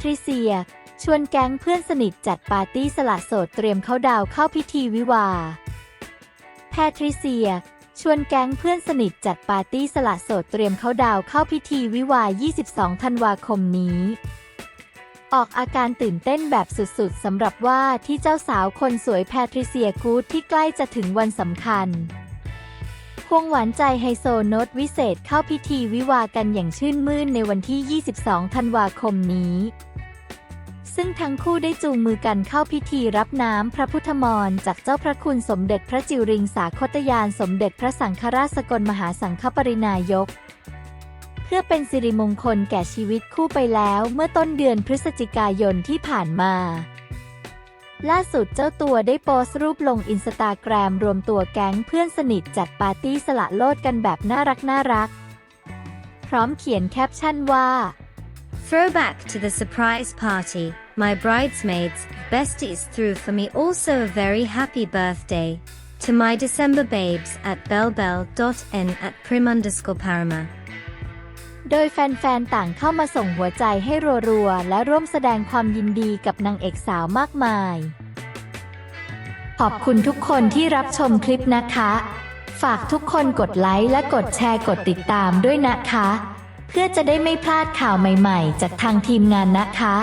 ทริเซีย ชวนแก๊งเพื่อนสนิทจัดปาร์ตี้สละโสดเตรียมเข้าดาวเข้าพิธีวิวา แพทริเซีย ชวนแก๊งเพื่อนสนิทจัดปาร์ตี้สละโสดเตรียมเข้าดาวเข้าพิธีวิวา 22 ธันวาคมนี้ออกอาการตื่นเต้นแบบสุดๆสำหรับว่าที่เจ้าสาวคนสวยแพทริเซียกูดที่ใกล้จะถึงวันสำคัญ ควงหวานใจไฮโซโนตวิเศษเข้าพิธีวิวากันอย่างชื่นมื่นในวันที่ 22 ธันวาคมนี้ ซึ่งทั้งคู่ได้จูงมือกันเข้าพิธีรับน้ำพระพุทธมรจากเจ้าพระคุณสมเด็จพระจิวริงสาคตยานสมเด็จพระสังฆราชสกลมหาสังฆปรินายก เพื่อเป็นสิริมงคลแก่ชีวิตคู่ไปแล้วเมื่อต้นเดือนพฤศจิกายนที่ผ่านมา ล่าสุดเจ้าตัวได้โพสต์รูปลงอินสตาแกรมรวมตัวแก๊งเพื่อนสนิทจัดปาร์ตี้สละโลดกันแบบน่ารักน่ารัก พร้อมเขียนแคปชั่นว่า Throwback to the surprise party. My bridesmaids, besties threw for me also a very happy birthday. To my December babes at bellbell.n at prim underscore parama. โดยแฟนๆ ต่างเข้ามาส่งหัวใจให้รัวๆ และร่วมแสดงความยินดีกับนางเอกสาวมากมายข อบคุณทุกคนที่รับชมคลิปนะคะ ฝากทุกคนกดไลค์และกดแชร์กดติดตามด้วยนะคะ เพื่อจะได้ไม่พลาดข่าวใหม่ ๆ จากทางทีมงานนะคะ